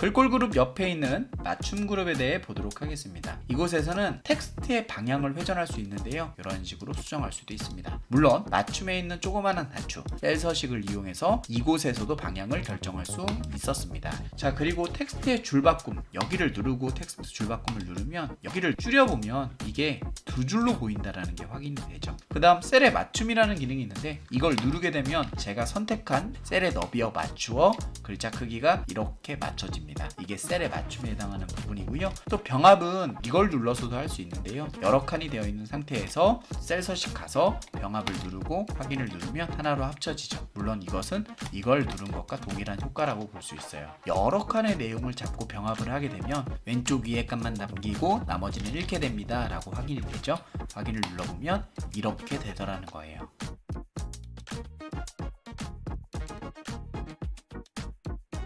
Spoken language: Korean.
글꼴 그룹 옆에 있는 맞춤 그룹에 대해 보도록 하겠습니다. 이곳에서는 텍스트의 방향을 회전할 수 있는데요. 이런 식으로 수정할 수도 있습니다. 물론 맞춤에 있는 조그마한 단추, 셀 서식을 이용해서 이곳에서도 방향을 결정할 수 있었습니다. 자, 그리고 텍스트의 줄바꿈, 여기를 누르고 텍스트 줄바꿈을 누르면 여기를 줄여보면 이게 두 줄로 보인다라는 게 확인이 되죠. 그 다음 셀의 맞춤이라는 기능이 있는데 이걸 누르게 되면 제가 선택한 셀의 너비와 맞추어 글자 크기가 이렇게 맞춰집니다. 이게 셀의 맞춤에 해당하는 부분이고요. 또 병합은 이걸 눌러서도 할 수 있는데요. 여러 칸이 되어 있는 상태에서 셀 서식 가서 병합을 누르고 확인을 누르면 하나로 합쳐지죠. 물론 이것은 이걸 누른 것과 동일한 효과라고 볼 수 있어요. 여러 칸의 내용을 잡고 병합을 하게 되면 왼쪽 위에 칸만 남기고 나머지는 잃게 됩니다. 라고 확인이 되죠. 확인을 눌러보면 이렇게 되더라는 거예요.